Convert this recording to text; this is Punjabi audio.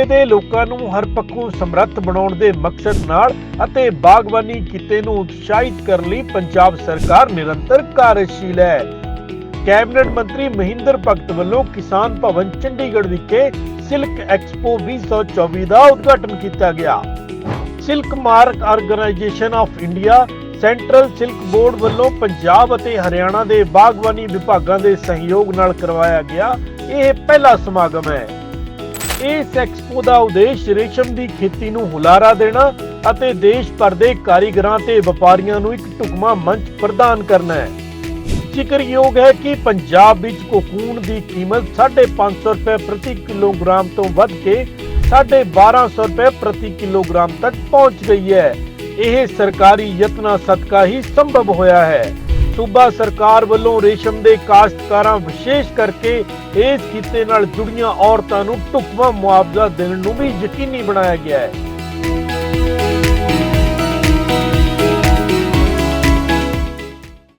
ਸੂਬੇ ਦੇ ਲੋਕਾਂ ਨੂੰ ਹਰ ਪੱਖੋਂ ਸਮਰੱਥ ਬਣਾਉਣ ਦੇ ਮਕਸਦ ਨਾਲ ਅਤੇ ਬਾਗਬਾਨੀ ਕਿੱਤੇ ਨੂੰ ਉਤਸ਼ਾਹਿਤ ਕਰਨ ਲਈ ਪੰਜਾਬ ਸਰਕਾਰ ਨਿਰੰਤਰ ਕਾਰਜਸ਼ੀਲ ਹੈ। ਕੈਬਨਿਟ ਮੰਤਰੀ ਮਹਿੰਦਰ ਭਗਤ ਵੱਲੋਂ ਕਿਸਾਨ ਭਵਨ ਚੰਡੀਗੜ੍ਹ ਵਿਖੇ ਸਿਲਕ ਐਕਸਪੋ 2024 ਦਾ ਉਦਘਾਟਨ ਕੀਤਾ ਗਿਆ। Silk mark organisation of India, central silk board ਵੱਲੋਂ ਪੰਜਾਬ ਅਤੇ ਹਰਿਆਣਾ ਦੇ ਬਾਗਬਾਨੀ ਵਿਭਾਗਾਂ ਦੇ ਸਹਿਯੋਗ ਨਾਲ ਕਰਵਾਇਆ ਗਿਆ। ਇਹ ਪਹਿਲਾ ਸਮਾਗਮ ਹੈ। ਇਸ ਐਕਸਪੋ ਦਾ ਉਦੇਸ਼ ਰੇਸ਼ਮ ਦੀ ਖੇਤੀ ਨੂੰ ਹੁਲਾਰਾ ਦੇਣਾ ਅਤੇ ਦੇਸ਼ ਭਰ ਦੇ ਕਾਰੀਗਰਾਂ ਤੇ ਵਪਾਰੀਆਂ ਨੂੰ ਇੱਕ ਢੁਕਵਾਂ ਮੰਚ ਪ੍ਰਦਾਨ ਕਰਨਾ ਹੈ। ਜ਼ਿਕਰਯੋਗ ਹੈ ਕਿ ਪੰਜਾਬ ਵਿੱਚ ਕੋਕੂਨ ਦੀ ਕੀਮਤ 550 ਰੁਪਏ ਪ੍ਰਤੀ ਕਿਲੋਗ੍ਰਾਮ ਤੋਂ ਵੱਧ ਕੇ 1250 ਰੁਪਏ ਪ੍ਰਤੀ ਕਿਲੋਗ੍ਰਾਮ ਤੱਕ ਪਹੁੰਚ ਗਈ ਹੈ। ਇਹ ਸਰਕਾਰੀ ਯਤਨਾਂ ਸਦਕਾ ਹੀ ਸੰਭਵ ਹੋਇਆ ਹੈ। ਸੂਬਾ ਸਰਕਾਰ ਵੱਲੋਂ ਰੇਸ਼ਮ ਦੇ ਕਾਸ਼ਤਕਾਰਾਂ ਵਿਸ਼ੇਸ਼ ਕਰਕੇ ਇਸ ਕਿੱਤੇ ਨਾਲ ਜੁੜੀਆਂ ਔਰਤਾਂ ਨੂੰ ਢੁਕਵਾਂ ਮੁਆਵਜ਼ਾ ਦੇਣ ਨੂੰ ਵੀ ਯਕੀਨੀ ਬਣਾਇਆ ਗਿਆ ਹੈ।